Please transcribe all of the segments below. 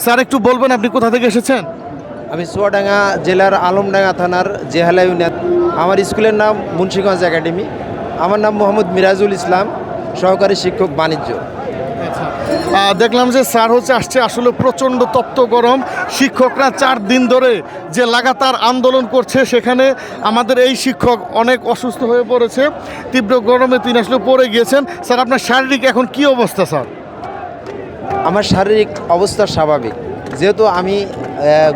Sir একটু বলবেন আপনি কোথা থেকে এসেছেন? আমি চুয়াডাঙ্গা জেলার আলমডাঙ্গা থানার জেহালা ইউনিয়ন। আমার স্কুলের নাম মুন্সীগঞ্জ একাডেমি। আমার নাম মোহাম্মদ মিরাজুল ইসলাম সহকারী শিক্ষক বাণিজ্য। আহ, দেখলাম যে স্যার হচ্ছে আসছে আসলে প্রচণ্ড তপ্ত গরম। শিক্ষকরা চার দিন ধরে যে লাগাতার আন্দোলন করছে সেখানে আমাদের এই শিক্ষক অনেক অসুস্থ হয়ে পড়েছে। তীব্র গরমে তিনি আসলে পড়ে গিয়েছেন। স্যার আপনার শারীরিক এখন কি অবস্থা স্যার? আমার শারীরিক অবস্থা স্বাভাবিক। যেহেতু আমি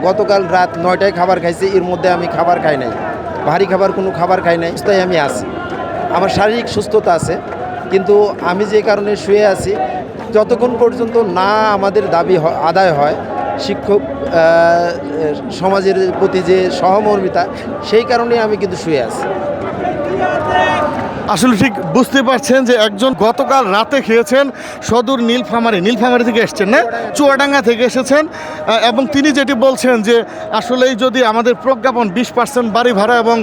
গতকাল রাত নয়টায় খাবার খাইছি, এর মধ্যে আমি খাবার খাই নাই। ভারী খাবার, কোনো খাবার খাই নাই তাই আমি আছি। আমার শারীরিক সুস্থতা আছে, কিন্তু আমি যে কারণে শুয়ে আছি, যতক্ষণ পর্যন্ত না আমাদের দাবি আদায় হয়, শিক্ষক সমাজের প্রতি যে সহমর্মিতা, সেই কারণে আমি কিন্তু শুয়ে আছি। আসলে ঠিক বুঝতে পারছেন যে একজন গতকাল রাতে খেয়েছেন সদূর নীলফামারি নীলফামারি থেকে এসেছেন, না? চুয়াডাঙ্গা থেকে এসেছেন এবং তিনি যেটি বলছেন যে আসলেই যদি আমাদের প্রজ্ঞাপন বিশ পার্সেন্ট বাড়ি ভাড়া এবং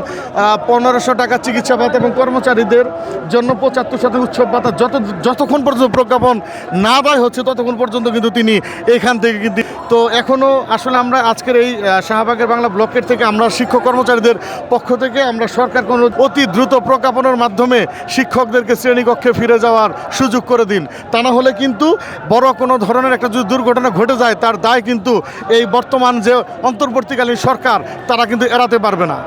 পনেরোশো টাকা চিকিৎসা ভাতা এবং কর্মচারীদের জন্য পঁচাত্তর শতাংশ উৎসব ভাতা যত যতক্ষণ পর্যন্ত প্রজ্ঞাপন না দেয় হচ্ছে, ততক্ষণ পর্যন্ত কিন্তু তিনি এখান থেকে কিন্তু তো এখনও আসলে আমরা আজকের এই শাহবাগের বাংলা ব্লকের থেকে আমরা শিক্ষক কর্মচারীদের পক্ষ থেকে আমরা সরকার কোনো অতি দ্রুত প্রজ্ঞাপনের মাধ্যমে শিক্ষকদেরকে শ্রেণীকক্ষে ফিরে যাওয়ার সুযোগ করে দিন। তা না হলে কিন্তু বড় কোনো ধরনের একটা যদি দুর্ঘটনা ঘটে যায়, তার দায় কিন্তু এই বর্তমান যে অন্তর্বর্তীকালীন সরকার, তারা কিন্তু এড়াতে পারবে না।